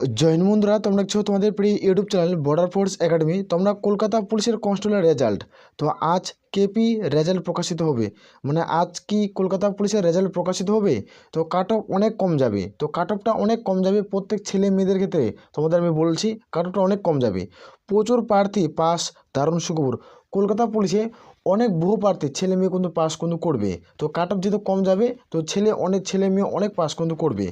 জৈন বন্ধুরা, তোমরা দেখছ তোমাদের প্রিয় YouTube channel border force academy তোমরা কলকাতা পুলিশের কনস্টেবলের রেজাল্ট তো আজ কেপি রেজাল্ট প্রকাশিত হবে। মানে আজ কি কলকাতা পুলিশের রেজাল্ট প্রকাশিত হবে? তো কাট অফ অনেক কম যাবে। তো কাট অফটা অনেক কম যাবে প্রত্যেক ছেলে মেয়েদের ক্ষেত্রে। তোমাদের আমি বলছি কাট অফটা অনেক কম যাবে। প্রচুর প্রার্থী পাস দারুণ সুখবর। কলকাতা পুলিশে অনেক বহু প্রার্থী, ছেলে মেয়ে কিন্তু পাস কিন্তু করবে। তো কাট অফ যেহেতু কম যাবে, তো ছেলে অনেক, ছেলে মেয়ে অনেক পাস কিন্তু করবে।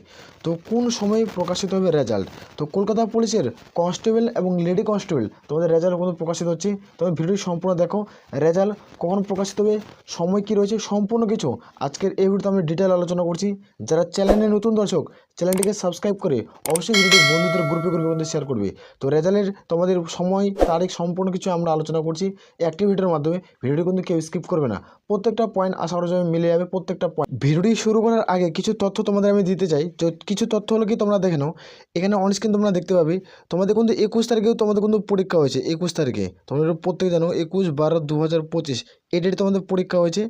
তো কোন সময়ে প্রকাশিত হবে রেজাল্ট তো কলকাতা পুলিশের কনস্টেবল এবং লেডি কনস্টেবল তোমাদের রেজাল্ট কিন্তু প্রকাশিত হচ্ছে? তবে ভিডিওটি সম্পূর্ণ দেখো। রেজাল্ট কখন প্রকাশিত হবে? সময় কী রয়েছে? সম্পূর্ণ কিছু আজকের এই ভিডিওতে আমি ডিটেল আলোচনা করছি। যারা চ্যানেলে নতুন দর্শক চ্যানেলটিকে সাবস্ক্রাইব করে অবশ্যই ভিডিওটি বন্ধুদের, গ্রুপে গ্রুপে মধ্যে শেয়ার করবে। তো রেজাল্টের তোমাদের সময়, তারিখ সম্পূর্ণ কিছু আমরা আলোচনা করছি। অ্যাক্টিভিটির মাধ্যমে ভিডিওটি কিন্তু কেউ স্কিপ করবে না। প্রত্যেকটা পয়েন্ট করা যাবে মিলে যাবে, প্রত্যেকটা পয়েন্ট ভিডিওটি শুরু করার আগে কিছু তথ্য তোমাদের আমি দিতে চাই। তো কিছু তথ্য হলো কি তোমরা দেখে নাও। এখানে অনস্ক্রিন তোমরা দেখতে পাবে, তোমাদের কিন্তু একুশ তারিখেও তোমাদের কিন্তু পরীক্ষা হয়েছে, একুশ তারিখে। তোমরা প্রত্যেকে জানো, একুশ বারো দু হাজার পঁচিশ। এই তোমাদের পরীক্ষা হয়েছে।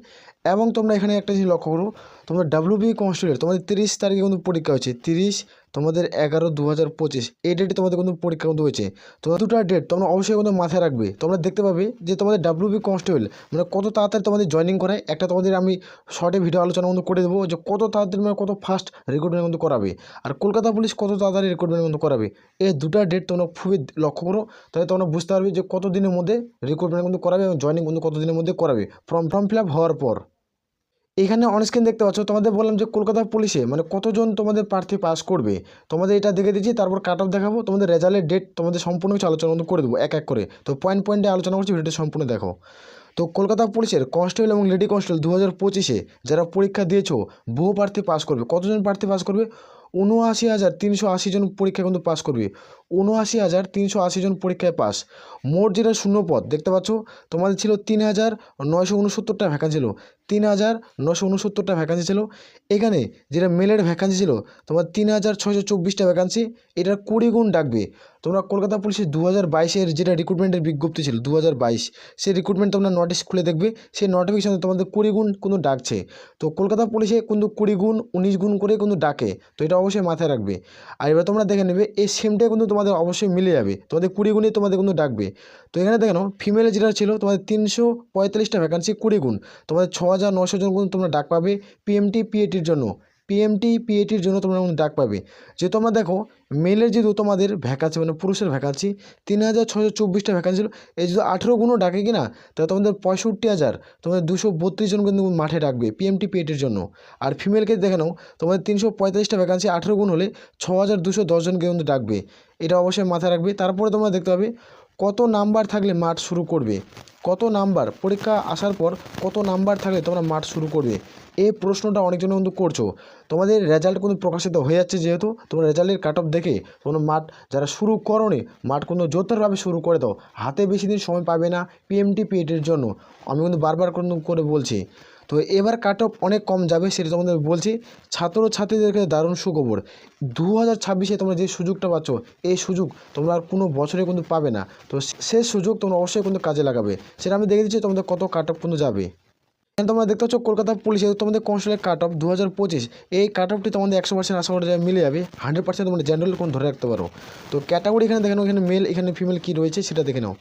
এবং তোমরা এখানে একটা জিনিস লক্ষ্য করো, তোমরা ডাব্লিউবি কনস্টেবল তোমাদের তিরিশ তারিখে কিন্তু পরীক্ষা হয়েছে। তিরিশ তোমাদের এগারো দু হাজার পঁচিশ। এই ডেটে তোমাদের কিন্তু পরীক্ষা কিন্তু হয়েছে। তোমরা দুটো ডেট তোমরা অবশ্যই কিন্তু মাথায় রাখবে। তোমরা দেখতে পাবে যে তোমাদের ডাব্লিউবি কনস্টেবল মানে কত তাড়াতাড়ি তোমাদের জয়েনিং করায় একটা তোমাদের আমি শর্টে ভিডিও আলোচনা কিন্তু করে দেবো যে কত তাড়াতাড়ি মানে কত ফাস্ট রিক্রুটমেন্ট কিন্তু করাবে। আর কলকাতা পুলিশ কত তাড়াতাড়ি রিক্রুটমেন্ট কিন্তু করাবে। এই দুটো ডেট তোমরা খুবই লক্ষ্য করো। তাহলে তোমরা বুঝতে পারবে যে কত দিনের মধ্যে রিক্রুটমেন্ট কিন্তু করাবে এবং জয়েনিং কিন্তু কত দিনের মধ্যে করাবে। ফর্ম ফর্ম ফিল হওয়ার পর। এখানে অনস্ক্রিন দেখতে পাচ্ছ, তোমাদের বললাম যে কলকাতা পুলিশে মানে কতজন তোমাদের প্রার্থী পাস করবে? তোমাদের এটা দেখে দিচ্ছি, তারপর কাট অফ দেখাবো, তোমাদের রেজাল্টের ডেট তোমাদের সম্পূর্ণ কিছু আলোচনা করে দেবো, এক এক করে। তো পয়েন্ট পয়েন্টে আলোচনা করছি, ভিডিওটি সম্পূর্ণ দেখো। তো কলকাতা পুলিশের কনস্টেবল এবং লেডি কনস্টেবল দু হাজার পঁচিশে যারা পরীক্ষা দিয়েছ, বহু প্রার্থী পাস করবে। কতজন প্রার্থী পাস করবে? উনআশি হাজার তিনশো আশি জন পরীক্ষা কিন্তু পাস করবে। উনআশি হাজার তিনশো আশি জন পরীক্ষায় পাস মোট যেটা শূন্য পদ, দেখতে পাচ্ছ, তোমাদের ছিল তিন হাজার নয়শো উনসত্তরটা ভ্যাকান্সি ছিল। তিন হাজার নশো উনসত্তরটা ভ্যাকান্সি ছিল। এখানে যেটা মেলের ভ্যাকান্সি ছিল, তোমার তিন হাজার ছয়শো চব্বিশটা ভ্যাকান্সি এটার কুড়ি গুণ ডাকবে। তোমরা কলকাতা পুলিশের দু হাজার বাইশের যেটা রিক্রুটমেন্টের বিজ্ঞপ্তি ছিল দু হাজার বাইশ, সেই রিক্রুটমেন্ট তোমরা নোটিশ খুলে দেখবে, সেই নোটিফিকেশনে তোমাদের কুড়ি গুণ কিন্তু ডাকছে। তো কলকাতা পুলিশে কিন্তু কুড়ি গুণ, উনিশ গুণ করে কিন্তু ডাকে, তো এটা অবশ্যই মাথায় রাখবে। আর এবার তোমরা দেখে নেবে, এই সেমটাই কিন্তু তোমাদের অবশ্যই মিলে যাবে, তোমাদের কুড়ি গুণই তোমাদের কিন্তু ডাকবে। তো এখানে দেখে ফিমেলে যেটা ছিল, তোমাদের তিনশো পঁয়তাল্লিশটা ভ্যাকান্সি কুড়ি গুণ, তোমাদের ছ হাজার নশো জন কিন্তু তোমরা ডাক পাবে পিএমটি পিএটির জন্য। পিএমটি পিএটির জন্য তোমরা ডাক পাবে। যে তোমরা দেখো মেলের যেহেতু তোমাদের ভ্যাকান্সি মানে পুরুষের ভ্যাকান্সি তিন হাজার ছশো চব্বিশটা ভ্যাকান্সি ছিল। এই যদি আঠেরো গুণও ডাকে কি না তাহলে তোমাদের পঁয়ষট্টি হাজার, তোমাদের দুশো বত্রিশ জন কিন্তু মাঠে ডাকবে পিএমটি পিএটির জন্য। আর ফিমেলকে দেখে নাও, তোমাদের তিনশো পঁয়তাল্লিশটা ভ্যাকান্সি আঠেরো গুণ হলে ছ হাজার দুশো দশজনকে কিন্তু ডাকবে। এটা অবশ্যই মাথায় রাখবে। তারপরে তোমরা দেখতে পাবে কত নাম্বার থাকলে মাঠ শুরু করবে। কত নাম্বার? পরীক্ষা আসার পর কত নাম্বার থাকলে তোমরা মাঠ শুরু করবে? এই প্রশ্নটা অনেকজন কিন্তু করছ। তোমাদের রেজাল্ট কিন্তু প্রকাশিত হয়ে যাচ্ছে যেহেতু, তোমরা রেজাল্টের কাট অফ দেখে তোমরা মাঠ যারা শুরু করোনি, মাঠ কিন্তু জোরদারভাবে শুরু করে দাও। হাতে বেশি দিন সময় পাবে না পিএমটি পিএটির জন্য। আমি কিন্তু বারবার করে বলছি। তো এবার কাট অফ অনেক কম যাবে, সেটা তোমাদের বলছি। ছাত্র ছাত্রীদেরকে দারুণ সুখবর। দু হাজার ছাব্বিশে তোমরা যে সুযোগটা পাচ্ছ, এই সুযোগ তোমরা আর কোনো বছরে কিন্তু পাবে না। তো সে সুযোগ তোমরা অবশ্যই কিন্তু কাজে লাগাবে। সেটা আমি দেখে দিচ্ছি তোমাদের কত কাট অফ কিন্তু যাবে। তোমরা দেখতে পাচ্ছ কলকাতা পুলিশের তোমাদের কনস্টেবলের কাট অফ দু হাজার পঁচিশ। এই কাট অফটি তোমাদের একশো পার্সেন্ট আশা করা যায় মিলে যাবে। হান্ড্রেড পার্সেন্ট তোমরা জেনারেল কোন ধরে রাখতে পারো। তো ক্যাটাগরি এখানে দেখে নাও, এখানে মেল এখানে ফিমেল কী রয়েছে সেটা দেখে নাও।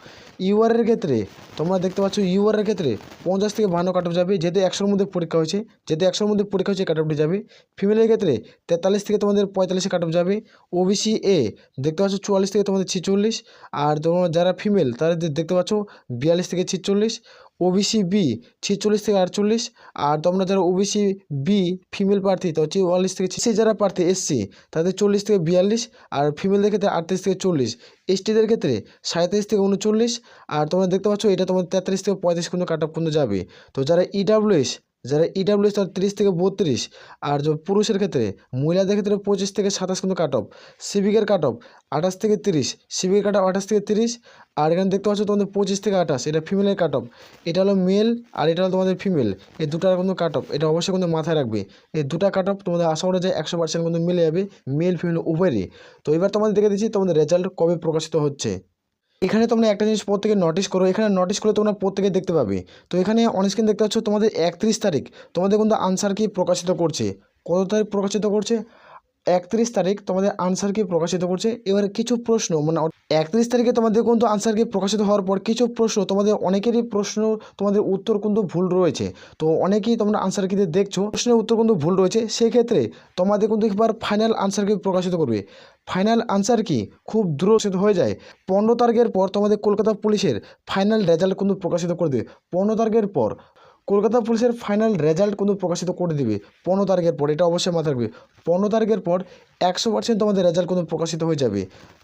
ইউআরের ক্ষেত্রে তোমরা দেখতে পাচ্ছ ইউআরের ক্ষেত্রে পঞ্চাশ থেকে বান্ন কাট অফ যাবে, যেহেতু একশোর মধ্যে পরীক্ষা হয়েছে, যেহেতু একশোর মধ্যে পরীক্ষা হয়েছে কাট অফটি যাবে ফিমেলের ক্ষেত্রে তেতাল্লিশ থেকে তোমাদের পঁয়তাল্লিশে কাট অফ যাবে। ওবিসি এ দেখতে পাচ্ছ চুয়াল্লিশ থেকে তোমাদের ছিচল্লিশ। আর তোমরা যারা ফিমেল তাদের দেখতে পাচ্ছ বিয়াল্লিশ থেকে ছিচল্লিশ। ওবিসি বি ছিচল্লিশ থেকে আটচল্লিশ আর তোমরা যারা ওবিসি বি ফিমেল প্রার্থী, তো চুয়াল্লিশ থেকে সে যারা প্রার্থী এসসি তাদের চল্লিশ থেকে বিয়াল্লিশ আর ফিমেলদের ক্ষেত্রে আটত্রিশ থেকে চল্লিশ। এসটিদের ক্ষেত্রে সাঁত্রিশ থেকে উনচল্লিশ আর তোমরা দেখতে পাচ্ছ এটা তোমার তেত্রিশ থেকে পঁয়ত্রিশ কিন্তু কাট অফ কিন্তু যাবে। তো যারা ইডাব্লিউএস যারা ইডাব্লিউএস তার তিরিশ থেকে বত্রিশ, আর পুরুষের ক্ষেত্রে, মহিলাদের ক্ষেত্রে পঁচিশ থেকে সাতাশ কিন্তু কাট অফ সিভিকের কাট অফ আঠাশ থেকে তিরিশ সিভিকের কাট অফ আঠাশ থেকে তিরিশ, আর এখানে দেখতে পাচ্ছ তোমাদের পঁচিশ থেকে আঠাশ, এটা ফিমেলের কাট অফ এটা হলো মেল আর এটা হলো তোমাদের ফিমেল এই দুটার কিন্তু কাট অফ এটা অবশ্যই কিন্তু মাথায় রাখবে। এই দুটা কাট অফ তোমাদের আশা করা যায় একশো পার্সেন্ট কিন্তু মিলে যাবে মেল ফিমেল উভয়েরই। তো এবার তোমাদের দেখে দিচ্ছি তোমাদের রেজাল্ট কবে প্রকাশিত হচ্ছে। এখানে তোমরা একটা জিনিস প্রত্যেকে নোটিশ করো, এখানে নোটিশ করলে তোমরা প্রত্যেকে দেখতে পাবে। তো এখানে অনস্ক্রিন দেখতে পাচ্ছ তোমাদের একত্রিশ তারিখ, তোমাদের কিন্তু আনসার কি প্রকাশিত করছে? কত তারিখ প্রকাশিত করছে? একত্রিশ তারিখ তোমাদের আনসার কি প্রকাশিত করছে। এবারে কিছু প্রশ্ন মানে একত্রিশ তারিখে তোমাদের কিন্তু আনসার কি প্রকাশিত হওয়ার পর কিছু প্রশ্ন, তোমাদের অনেকেরই প্রশ্ন, তোমাদের উত্তর কিন্তু ভুল রয়েছে। তো অনেকেই তোমরা আনসার কিতে দেখছ, প্রশ্নের উত্তর কিন্তু ভুল রয়েছে, সেক্ষেত্রে তোমাদের কিন্তু একবার ফাইনাল আনসার কি প্রকাশিত করবে। ফাইনাল আনসার কি? খুব দ্রুত হয়ে যায়। পনেরো তারিখের পর তোমাদের কলকাতা পুলিশের ফাইনাল রেজাল্ট কিন্তু প্রকাশিত করে দেবে। পনেরো তারিখের পর কলকাতা পুলিশের ফাইনাল রেজাল্ট কিন্তু প্রকাশিত করে দিবে পনেরো তারিখের পর, এটা অবশ্যই মাথায় রাখবে। পনেরো তারিখের পর একশো পার্সেন্ট তোমাদের রেজাল্ট কিন্তু প্রকাশিত হয়ে যাবে।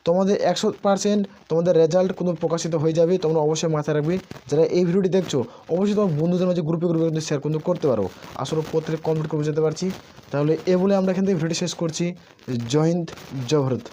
তোমাদের একশো পার্সেন্ট তোমাদের রেজাল্ট কিন্তু প্রকাশিত হয়ে যাবে, তোমরা অবশ্যই মাথায় রাখবে। যারা এই ভিডিওটি দেখছ, অবশ্যই তোমার বন্ধুদের মাঝে গ্রুপে গ্রুপে কিন্তু শেয়ার কিন্তু করতে পারো। আসলে প্রত্যেক কমপ্লিট করে যেতে পারছি। তাহলে এ বলে আমরা এখান থেকে ভিডিও শেষ করছি। জয় হিন্দ, জয় ভারত।